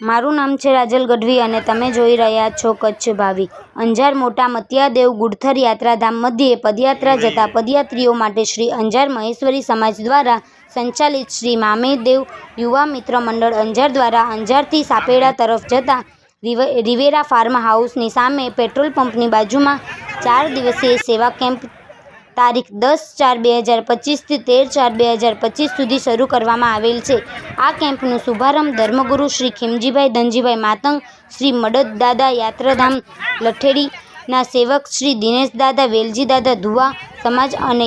મારું નામ છે રાજલ ગઢવી અને તમે જોઈ રહ્યા છો કચ્છ ભાવી. અંજાર મોટા મત્યાદેવ ગુડથર યાત્રાધામ મધ્યે પદયાત્રા જતા પદયાત્રીઓ માટે શ્રી અંજાર મહેશ્વરી સમાજ દ્વારા સંચાલિત શ્રી મામેદેવ યુવા મિત્ર મંડળ અંજાર દ્વારા અંજારથી સાપેડા તરફ જતા રિવ- રિવેરા ફાર્મ હાઉસની સામે પેટ્રોલ પંપની બાજુમાં ચાર દિવસીય સેવા કેમ્પ તારીખ દસ ચાર બે હજાર પચીસથી તેર ચાર બે હજાર પચીસ સુધી શરૂ કરવામાં આવેલ છે. આ કેમ્પનો શુભારંભ ધર્મગુરુ શ્રી ખીમજીભાઈ ધનજીભાઈ માતંગ, શ્રી મડદ દાદા યાત્રાધામ લઠેડીના સેવક શ્રી દિનેશ દાદા, વેલજી દાદા ધુવા સમાજ અને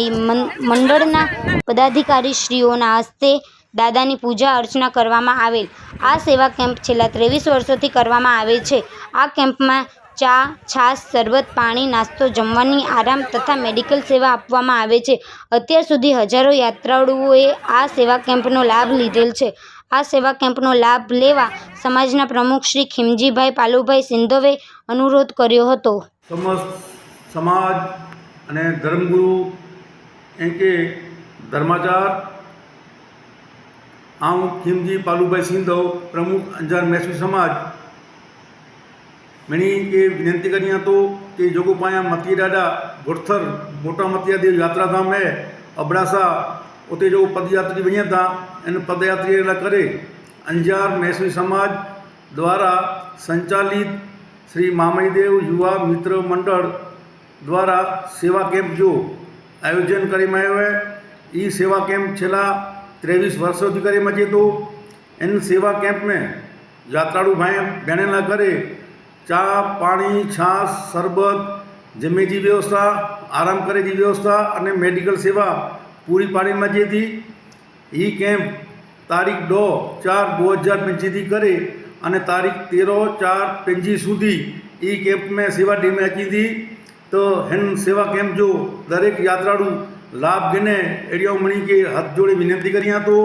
મંડળના પદાધિકારીશ્રીઓના હસ્તે દાદાની પૂજા અર્ચના કરવામાં આવેલ. આ સેવા કેમ્પ છેલ્લા ત્રેવીસ વર્ષોથી કરવામાં આવે છે. આ કેમ્પમાં ચા, છાશ, શરબત, પાણી, નાસ્તો, જમવાની આરામ તથા મેડિકલ સેવા આપવામાં આવે છે. અત્યાર સુધી હજારો યાત્રાળુઓએ આ સેવા કેમ્પનો લાભ લીધેલ છે. આ સેવા કેમ્પનો લાભ લેવા સમાજના પ્રમુખ શ્રી ખીમજીભાઈ પાલુભાઈ સિંધવે અનુરોધ કર્યો હતો. સમસ્ત સમાજ અને ધર્મગુરુ એમ કે ધર્માચાર, આમ ખીમજી પાલુભાઈ સિંધવ, પ્રમુખ અંજાર મહેસૂલ સમાજ મેની કે વિનંતી કરી હતો કે જોગો પાયા મતી દાદા ગોઠથર મોટા મતિયા દેવ યાત્રાધામ है અબડાસા ઉતે જો પદયાત્રી બન્યા હતા એને પદયાત્રી એલા કરે અંજાર મહેસૂલ સમાજ દ્વારા સંચાલિત શ્રી મામઈદેવ યુવા મિત્ર મંડળ દ્વારા સેવા કેમ્પ જો આયોજન કરવામાં આવ્યો है એ સેવા કેમ્પ છેલ્લા ત્રેવીસ વર્ષોથી કરવામાં છે તો इन सेवा कैंप में यात्राड़ू भाई बहनेला ચા, પાણી, છાશ, શરબત જમેજી વ્યવસ્થા, આરામ કરેજી વ્યવસ્થા અને મેડિકલ સેવા પૂરી પાડવામાં જે હતી એ કેમ્પ તારીખ દો ચાર બે હજાર પંચીથી કરે અને તારીખ તેરો ચાર પંચી સુધી એ કેમ્પ મેં સેવા ટીમે આપી હતી. તો હેન સેવા કેમ્પ જો દરેક યાત્રાળુ લાભ ગને એડિયામણી કે હાથ જોડે વિનંતી કરી આપો.